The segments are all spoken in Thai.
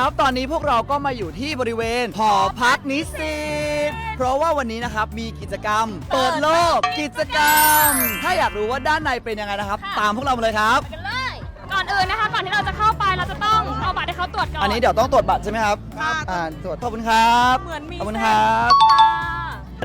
เอาละครับ ตอนนี้พวกเราก็มาอยู่ที่บริเวณหอพักนิสิตเพราะว่าวันนี้นะครับมีกิจกรรม เปิดโลกกิจกรรม ถ้าอยากรู้ว่าด้านในเป็นยังไงนะครับ ตามพวกเรามาเลยครับ กันเลย ก่อนอื่นนะคะ ก่อนที่เราจะเข้าไปเราจะต้องเอาบัตรให้เขาตรวจก่อนอันนี้เดี๋ยวต้องตรวจบัตรใช่ไหมครับครับอ่าตรวจขอบคุณครับ เหมือนมีขอบคุณครับ ค่ะ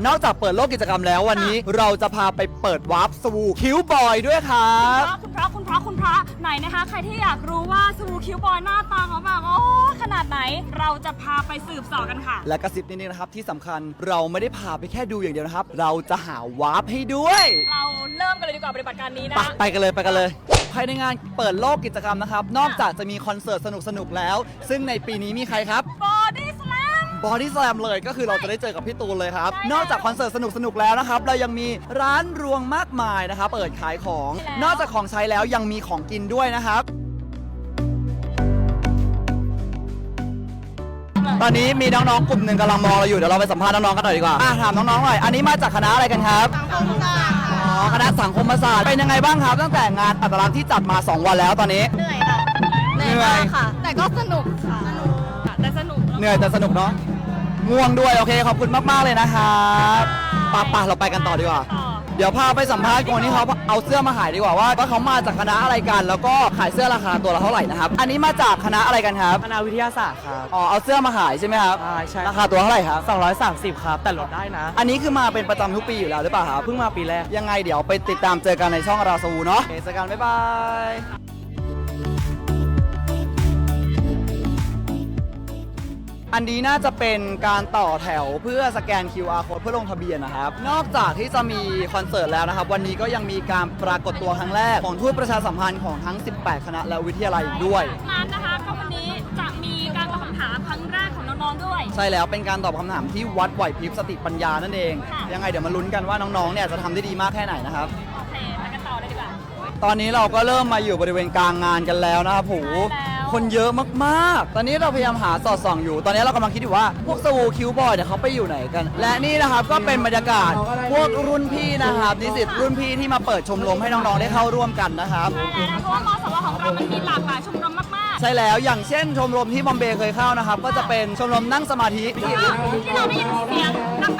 นอกจากเปิดโลกกิจกรรมแล้ววันนี้ เราจะพาไปเปิดวาร์ปสวูคิวบอยด้วยครับคุณพระคุณพระคุณพระไหนนะคะ ใครที่อยากรู้ว่าสวูคิวบอยหน้าตาเขาแบบโอ้ขนาดไหน เราจะพาไปสืบสอกันค่ะ และกระซิบนิดนึงนะครับที่สำคัญเราไม่ได้พาไปแค่ดูอย่างเดียวนะครับ เราจะหาวาร์ปให้ด้วยเราเริ่มกันเลยดีกว่าปฏิบัติการนี้นะ ไปไปกันเลยไปกันเลยภายในงานเปิดโลกกิจกรรมนะครับ นอกจากจะมีคอนเสิร์ตสนุกๆแล้ว ซึ่งในปีนี้มีใครครับบอดี้สแลม บอดี้สแลมเลยก็คือเราจะได้เจอกับพี่ตูนเลยครับใช่แล้วนอกจากคอนเสิร์ตสนุกๆแล้วนะครับ เรายังมีร้านรวงมากมายนะครับ เปิดขายของใช่แล้วนอกจากของใช้แล้วยังมีของกินด้วยนะครับ ตอนนี้มีน้องๆกลุ่มหนึ่งกำลังมองเราอยู่เดี๋ยวเราไปสัมภาษณ์น้องๆกันหน่อยดีกว่าอะถามน้องๆหน่อยอันนี้มาจากคณะอะไรกันครับอ๋อคณะสังคมศาสตร์เป็นยังไงบ้างครับ ตั้งแต่งานอัตลักษณ์ที่จัดมา2วันแล้วตอนนี้ เหนื่อยค่ะเหนื่อยมากค่ะ แต่ก็สนุกค่ะ แต่สนุก เหนื่อยแต่สนุกเนาะ ง่วงด้วย โอเค ขอบคุณมาก ๆ เลยนะครับปะปะเราไปกันต่อดีกว่าต่อเดี๋ยวพาไปสัมภาษณ์คนที่เขาเอาเสื้อมาขายดีกว่าว่าว่าเขามาจากคณะอะไรกัน แล้วก็ขายเสื้อราคาตัวละเท่าไหร่นะครับ อันนี้มาจากคณะอะไรกันครับ คณะวิทยาศาสตร์ครับ อ๋อ เอาเสื้อมาขายใช่ไหมครับ ใช่ใช่ ราคาตัวเท่าไหร่ครับ 230 ครับ แต่ลดได้นะ อันนี้คือมาเป็นประจำทุกปีอยู่แล้วหรือเปล่าครับ เพิ่งมาปีแรก ยังไงเดี๋ยวไปติดตามเจอกันในช่องราซูเนาะโอเคเจอกันบ๊ายบาย อันนี้น่าจะเป็นการต่อแถวเพื่อสแกน QR code เพื่อลงทะเบียนนะครับ นอกจากที่จะมีคอนเสิร์ตแล้วนะครับ วันนี้ก็ยังมีการปรากฏตัวครั้งแรก ของทูตประชาสัมพันธ์ของทั้ง 18 คณะและวิทยาลัยอีกด้วย ร้านนะคะก็วันนี้จะมีการตอบคำถามครั้งแรกของน้องๆด้วย ใช่แล้วเป็นการตอบคำถามที่วัดไหวพริบสติปัญญานั่นเอง ค่ะ ยังไงเดี๋ยวมาลุ้นกันว่าน้องๆเนี่ยจะทำได้ดีมากแค่ไหนนะครับ โอเคไปกันต่อเลยดีกว่าตอนนี้เราก็เริ่มมาอยู่บริเวณกลางงานกันแล้วนะครับโหใช่แล้ว คนเยอะมากๆ ตอนนี้เราพยายามหาสอดส่องอยู่ ตอนนี้เรากำลังคิดอยู่ว่า พวกสวูคิวบอยเนี่ยเขาไปอยู่ไหนกัน และนี่นะครับก็เป็นบรรยากาศพวกรุ่นพี่นะครับนิสิตรุ่นพี่ที่มาเปิดชมรมให้น้องๆได้เข้าร่วมกันนะครับ ใช่แล้วนะเพราะว่ามสวของเรามันมีหลากหลายชมรมมากใช่แล้วอย่างเช่นชมรมที่บอมเบย์เคยเข้านะครับ ก็จะเป็นชมรมนั่งสมาธิๆที่เราได้ยินเสียง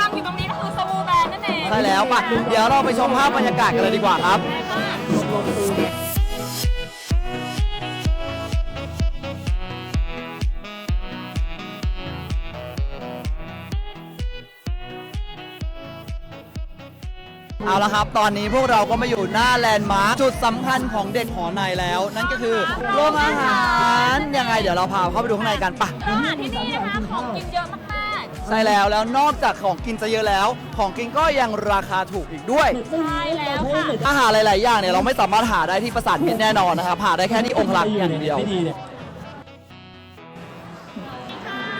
ดังๆอยู่ตรงนี้ก็คือสวูแบนนั่นเอง ใช่แล้วปะเดี๋ยวเราไปชมภาพบรรยากาศกันเลยดีกว่าครับ เอาละครับ ตอนนี้พวกเราก็มาอยู่หน้าแลนด์มาร์คจุดสำคัญของเด็กหอในแล้ว นั่นก็คือโรงอาหารยังไงเดี๋ยวเราพาเข้าไปดูข้างในกันปะอาหารที่นี่นะคะของกินเยอะมากใช่แล้วแล้วนอกจากของกินจะเยอะแล้ว ของกินก็ยังราคาถูกอีกด้วย ๆใช่แล้วค่ะอาหารหลาย ๆ อย่างเนี่ยเราไม่สามารถหาได้ที่ประสาทมิตรแน่นอนนะครับหาได้แค่ที่องค์หลักอย่างเดียว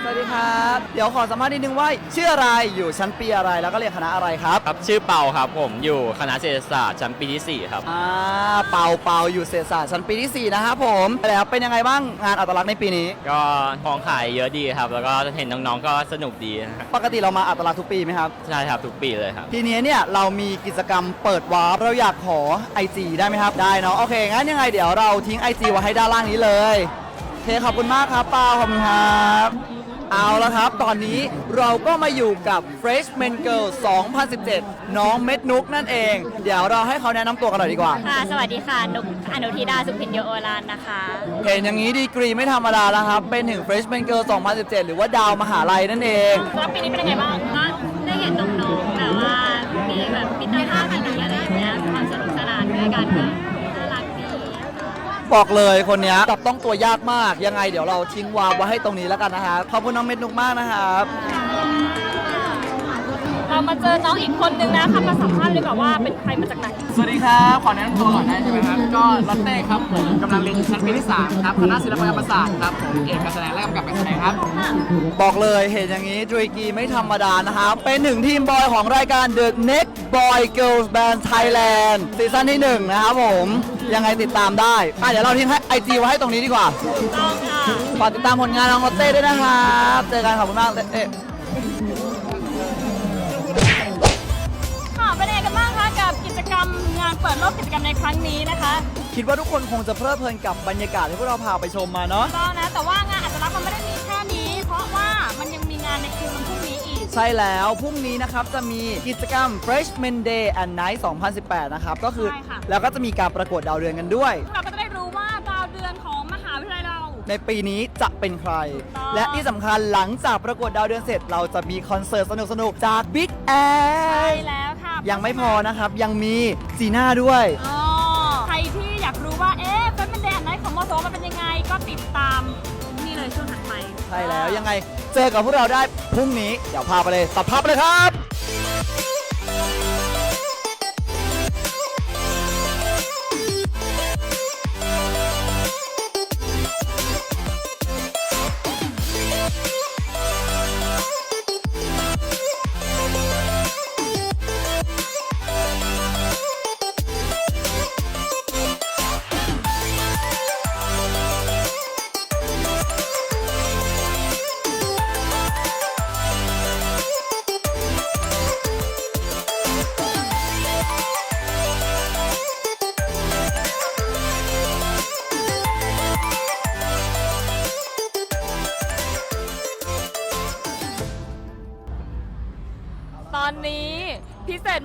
สวัสดีครับ เดี๋ยวขอสัมภาษณ์นิดนึงว่าชื่ออะไรอยู่ชั้นปีอะไรแล้วก็เรียนคณะอะไรครับครับชื่อเปาครับผมอยู่คณะเศรษฐศาสตร์ชั้นปีที่ 4 ครับ อ่าเปาเปาอยู่เศรษฐศาสตร์ชั้นปีที่ 4 นะครับผมแล้วเป็นยังไงบ้างงานอัตลักษณ์ในปีนี้ ก็ของขายเยอะดีครับ แล้วก็เห็นน้องๆก็สนุกดีนะฮะปกติเรามาอัตลักษณ์ทุกปีไหมครับ ใช่ครับทุกปีเลยครับ ทีนี้เนี่ยเรามีกิจกรรมเปิดวาร์ปเราอยากขอ IG ได้ไหมครับ ได้เนาะโอเคงั้นยังไงเดี๋ยวเราทิ้ง IG ไว้ให้ด้านล่างนี้เลยโอเคขอบคุณมากครับเปาขอบคุณครับ เอาละครับ ตอนนี้เราก็มาอยู่กับ Freshman Girl 2017 น้องเม็ดนุกนั่นเอง เดี๋ยวเราให้เขาแนะนำตัวกันหน่อยดีกว่า ค่ะ สวัสดีค่ะ นุกอนุทิดา สุพินโยโอรานนะคะ เห็นอย่างนี้ดีกรีไม่ธรรมดาแล้วครับ เป็นถึง Freshman Girl 2017 หรือว่าดาวมหาลัยนั่นเอง แล้วปีนี้เป็นยังไงบ้างก็ได้เห็นน้อง บอกเลยคนเนี้ยจับต้องตัวยากมากยังไงเดี๋ยวเราทิ้งวาร์ปไว้ให้ตรงนี้แล้วกันนะครับขอบคุณน้องเม็ดนุกมากนะครับ เรามาเจอน้องอีกคนนึงนะคะมาสัมภาษณ์เลยดีกว่าว่าเป็นใครมาจากไหนสวัสดีครับขอแนะนำตัวก่อนได้ใช่ไหมครับ ก็ลอตเต้ครับผมกำลังเรียนอยู่ชั้นปีที่ 3 ครับ คณะศิลปกรรมศาสตร์ครับ ผมเอกการแสดงและกำกับการแสดงครับ บอกเลยเห็นอย่างนี้จุยกีไม่ธรรมดานะครับเป็นหนึ่งทีมบอยของรายการ The Next Boy Girls Band Thailand ซีซั่นที่ 1 นะครับผม ยังไงติดตามได้อะเดี๋ยวเราทิ้งให้ไอจีไว้ให้ตรงนี้ดีกว่าต้องค่ะฝากติดตามผลงานน้องลอตเต้ด้วยนะครับเจอกันขอบคุณมากเอ๊ะ รรมงานเปิดโลกกิจกรรมในครั้งนี้นะคะคิดว่าทุกคนคงจะเพลิดเพลินกับบรรยากาศที่พวกเราพาไปชมมาเนาะก็นะแต่ว่างานอัตลักษณ์มันไม่ได้มีแค่นี้ เพราะว่ามันยังมีงานในคืนวันพรุ่งนี้อีก ใช่แล้วพรุ่งนี้นะครับจะมีกิจกรรม Freshman Day and Night 2018 นะครับก็คือใช่ค่ะ แล้วก็จะมีการประกวดดาวเรือนกันด้วย เราก็จะได้รู้ว่าดาวเดือนของมหาวิทยาลัยเรา ในปีนี้จะเป็นใคร ถูกต้อง และที่สำคัญหลังจากประกวดดาวเดือนเสร็จ เราจะมีคอนเสิร์ตสนุกๆ จาก Big ใช่ Air แล้วค่ะ ยังไม่พอนะครับ ยังมีจีน่าด้วย อ๋อใครที่อยากรู้ว่า เอ๊ะเฟซเป็นแดนไนท์ของมอโซมันเป็นยังไง ก็ติดตามนี่เลยช่วงถัดไป ใช่แล้วยังไงเจอกับพวกเราได้พรุ่งนี้ เดี๋ยวพาไปเลยตัดภาพไปเลยครับ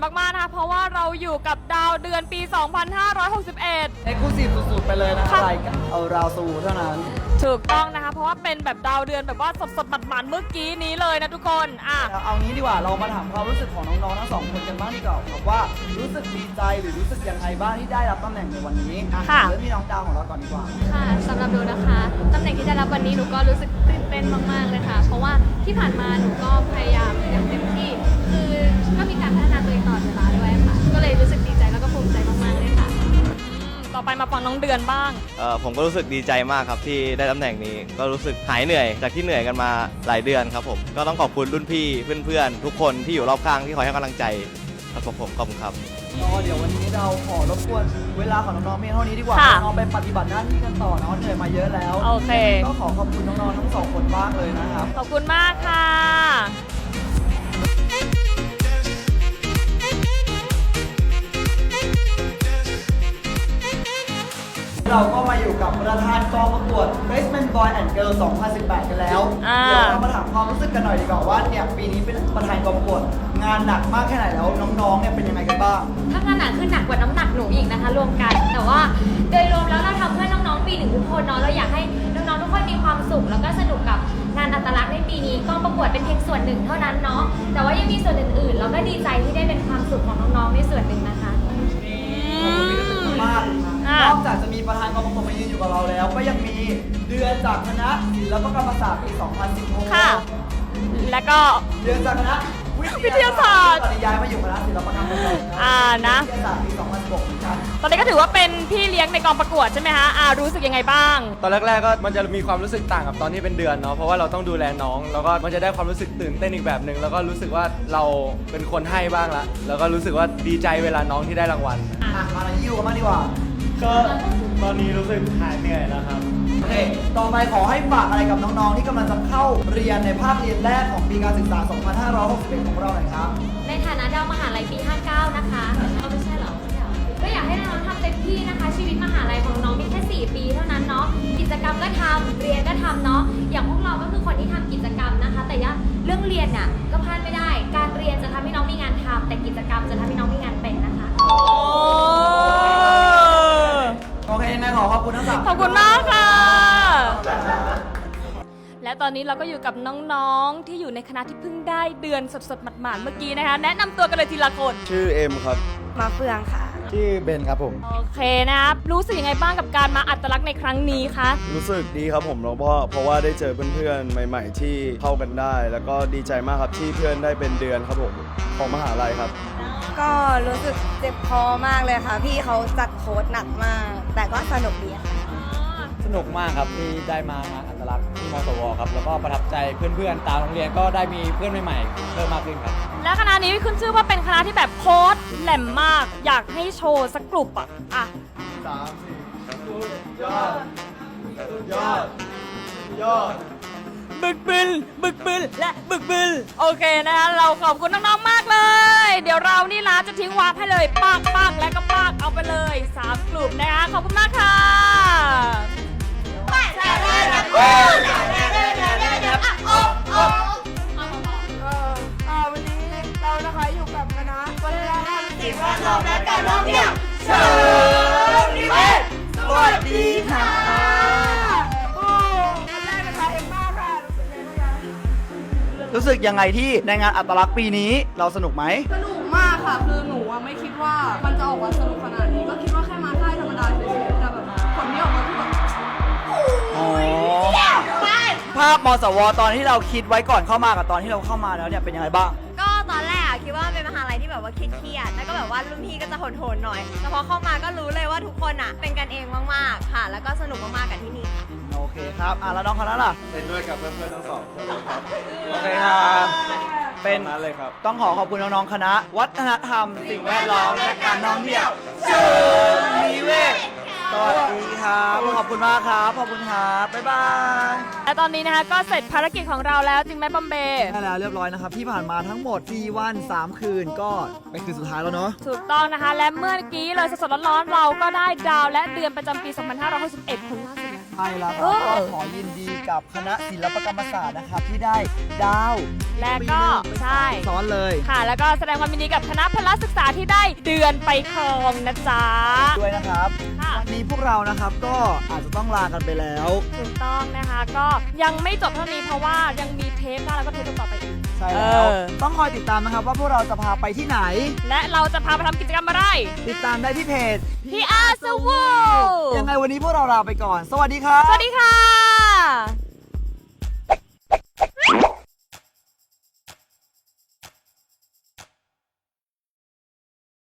มากๆนะคะเพราะว่าเราอยู่กับดาวเดือนปี 2561 เอ็กซ์คลูซีฟสุดๆไปเลยนะค่ะอะไรกันเอาราวสูเท่านั้น ถูกต้องนะคะ เพราะว่าเป็นแบบดาวเดือนแบบว่าสดๆหมันๆเมื่อกี้นี้เลยนะทุกคนอะเอาเอางี้ดีกว่าเรามาถามความรู้สึกของน้องๆทั้งสองคนกันบ้างดีกว่าครับว่ารู้สึกดีใจหรือรู้สึกยังไงบ้างที่ได้รับตำแหน่งในวันนี้อะค่ะ เริ่มที่น้องดาวของเราก่อนดีกว่า ค่ะสำหรับหนูนะคะตำแหน่งที่ได้รับวันนี้หนูก็รู้สึกตื่นเต้นมากๆเลยค่ะ เพราะว่าที่ผ่านมาหนูก็พยายามอย่างเต็ม ไปมาฟังน้องเดือนบ้าง เอ่อผมก็รู้สึกดีใจมากครับที่ได้ตำแหน่งนี้ก็รู้สึกหายเหนื่อย จากที่เหนื่อยกันมาหลายเดือนครับผมก็ต้องขอบคุณรุ่นพี่เพื่อนๆ ทุกคนที่อยู่รอบข้างที่คอยให้กำลังใจครับผมขอบคุณครับ ก็เดี๋ยววันนี้เราขอรบกวนเวลาของน้องๆเพียงเท่านี้ดีกว่าค่ะ น้องๆไปปฏิบัติหน้าที่กันต่อเนาะเหนื่อยมาเยอะแล้ว โอเค ก็ขอขอบคุณน้องๆทั้งสองคนมากเลยนะครับ ขอบคุณมากค่ะ เราก็มาอยู่กับประธานกองประกวด Basement Boy and Girl 2018 กันแล้ว อ่า เดี๋ยวเรามาถามความรู้สึกกันหน่อยดีกว่าว่าเนี่ยปีนี้เป็นประธานกองประกวด งานหนักมากแค่ไหนแล้วน้องๆเนี่ยเป็นยังไงกันบ้าง ถ้างานหนักขึ้นหนักกว่าน้ำหนักหนูอีกนะคะ รวมกัน แต่ว่าโดยรวมแล้วเราทำเพื่อน้องๆปีหนึ่งทุกคนเนาะเราอยากให้น้องๆทุกคนมีความสุข แล้วก็สนุกกับงานอัตลักษณ์ในปีนี้กองประกวดเป็นเพียงส่วนหนึ่งเท่านั้นเนาะแต่ว่ายังมีส่วนอื่นๆ เราก็ดีใจที่ได้เป็นความสุขของน้องๆในส่วนหนึ่งนะคะ มากอะ นอกจากจะมีประธานกองประกวดมายืนอยู่กับเราแล้ว ก็ยังมีเดือนจากคณะศิลปกรรมศาสตร์ปี 2016ค่ะ แล้วก็เดือนจากคณะวิทยาศาสตร์ตอนนี้ย้ายมาอยู่คณะศิลปกรรมศาสตร์อ่านะวิทยาศาสตร์ปี 2016เหมือนกันตอนนี้ก็ถือว่าเป็นพี่เลี้ยงในกองประกวดใช่ไหมคะอ่ารู้สึกยังไงบ้าง ตอนแรกๆก็มันจะมีความรู้สึกต่างกับตอนที่เป็นเดือนเนาะ เพราะว่าเราต้องดูแลน้อง แล้วก็มันจะได้ความรู้สึกตื่นเต้นอีกแบบหนึ่งแล้วก็รู้สึกว่าเราเป็นคนให้บ้างละ แล้วก็รู้สึกว่าดีใจเวลาน้องที่ได้รางวัล อะมาในยูกันบ้างดีกว่า ก็ตอนนี้รู้สึกหายเหนื่อยแล้วครับ โอเค ต่อไปขอให้ฝากอะไรกับน้องๆ ที่กำลังจะเข้าเรียนในภาคเรียนแรกของปีการศึกษา 2561 ของเราหน่อยครับ ในฐานะดาวมหาลัยปี 59 นะคะเอาไม่ใช่เหรอไม่ใช่เหรอ ก็อยากให้น้องๆทำเต็มที่นะคะ ชีวิตมหาลัยของน้องมีแค่ 4 ปีเท่านั้นเนาะ กิจกรรมก็ทำเรียนก็ทำเนาะ อย่างพวกเราก็คือคนที่ทำกิจกรรมนะคะ แต่ว่าเรื่องเรียนน่ะก็พลาดไม่ได้ การเรียนจะทำให้น้องมีงานทำแต่กิจกรรมจะทำให้น้องมีงานเป็นนะคะ โอ้โอเคยังไง ขอขอบคุณทั้งสามขอบคุณมากค่ะ และตอนนี้เราก็อยู่กับน้องๆ ที่อยู่ในคณะที่เพิ่งได้เดือนสดๆหมาดๆเมื่อกี้นะคะ แนะนำตัวกันเลยทีละคน ชื่อเอ็มครับ มาเฟืองค่ะ ชื่อเบนครับผม โอเคนะครับรู้สึกยังไงบ้างกับการมาอัตลักษณ์ในครั้งนี้คะ รู้สึกดีครับผมแล้วเพราะเพราะว่าได้เจอเพื่อนๆ ใหม่ ๆ ที่เข้ากันได้ แล้วก็ดีใจมากครับที่เพื่อนได้เป็นเดือนครับผมของมหาลัยครับ ก็รู้สึกเจ็บคอมากเลยค่ะ พี่เขาจัดโค้ดหนักมาก แต่ก็สนุกดีค่ะสนุกมากครับที่ได้มางานอัตลักษณ์ที่มสวครับ แล้วก็ประทับใจเพื่อนๆตามโรงเรียนก็ได้มีเพื่อนใหม่ๆเพิ่มมากขึ้นครับ และคณะนี้ขึ้นชื่อว่าเป็นคณะที่แบบโค้ดแหลมมาก อยากให้โชว์สักกลุ่มอะอะสามสี่สุดยอดสุดยอดสุดยอด บึกบึนบึกบึนและบึกบึนโอเคนะคะเราขอบคุณน้องๆมากเลย เดี๋ยวเรานี่นจะทิ้งวาร์ปให้เลยปากปากและก็ปากเอาไปเลยสามกลุ่มนะคะขอบคุณมากค่ะวันนี้เรานะคะอยู่กับคณะวัฒนธรรมสิ่งแวดล้อมและการท่องเที่ยว รู้สึกยังไงบ้างคะรู้สึกยังไงที่ในงานอัตลักษณ์ปีนี้เราสนุกไหม สนุกมากค่ะ คือหนูอะไม่คิดว่ามันจะออกมาสนุกขนาดนี้ ก็คิดว่าแค่มาค่ายธรรมดาเฉยๆแต่แบบผลที่ออกมาคือแบบอ๋อ ภาพมสวตอนที่เราคิดไว้ก่อนเข้ามากับตอนที่เราเข้ามาแล้วเนี่ยเป็นยังไงบ้าง ก็ตอนแรกอะคิดว่ามันเป็นมหาลัยที่แบบว่าเครียดๆแล้วก็แบบว่ารุ่นพี่ก็จะโหดๆหน่อย แต่พอเข้ามาก็รู้เลยว่าทุกคนอะเป็นกันเองมากๆค่ะ แล้วก็สนุกมากๆกับที่นี่ ค่ะโอเคครับอะแล้วน้องคณะล่ะเล่นด้วยกับเพื่อนๆทั้งสองคนครับโอเคครับเป็นนั้นเลยครับ ต้องขอขอบคุณน้องๆ คณะ วัฒนธรรม สิ่งแวดล้อมและการท่องเที่ยวเชิงนิเวศสวัสดีครับ ขอบคุณมากครับ ขอบคุณครับ บ๊ายบาย และตอนนี้นะคะก็เสร็จภารกิจของเราแล้วจริงไหมบอมเบย์ได้แล้วเรียบร้อยนะครับ ที่ผ่านมาทั้งหมด 4 วัน 3 คืนก็เป็นคืนสุดท้ายแล้วเนาะ ถูกต้องนะคะ และเมื่อกี้เลยสดๆร้อนๆเราก็ได้ดาวและเดือนประจำปี 2561คนล่าสุดแล้วใช่แล้วคเอรับอก็ขอยินดีกับคณะศิลปกรรมศาสตร์นะครับที่ได้ดาวและก็ใช่ซ้อนเลยค่ะ แล้วก็แสดงความยินดีกับคณะพละศึกษาที่ได้เดือนไปครองนะจ๊ะด้วยนะครับค่ะวันนี้พวกเรานะครับก็อาจจะต้องลากันไปแล้วถูกต้องนะคะ ก็ยังไม่จบเท่านี้เพราะว่ายังมีเทปหน้าแล้วก็เทปต่อไปอีก ใช่แล้วเออต้องคอยติดตามนะครับว่าพวกเราจะพาไปที่ไหน และเราจะพาไปทำกิจกรรมอะไร ติดตามได้ที่เพจพี่อาสวูยังไงวันนี้พวกเราลาไปก่อน สวัสดีครับ สวัสดีค่ะ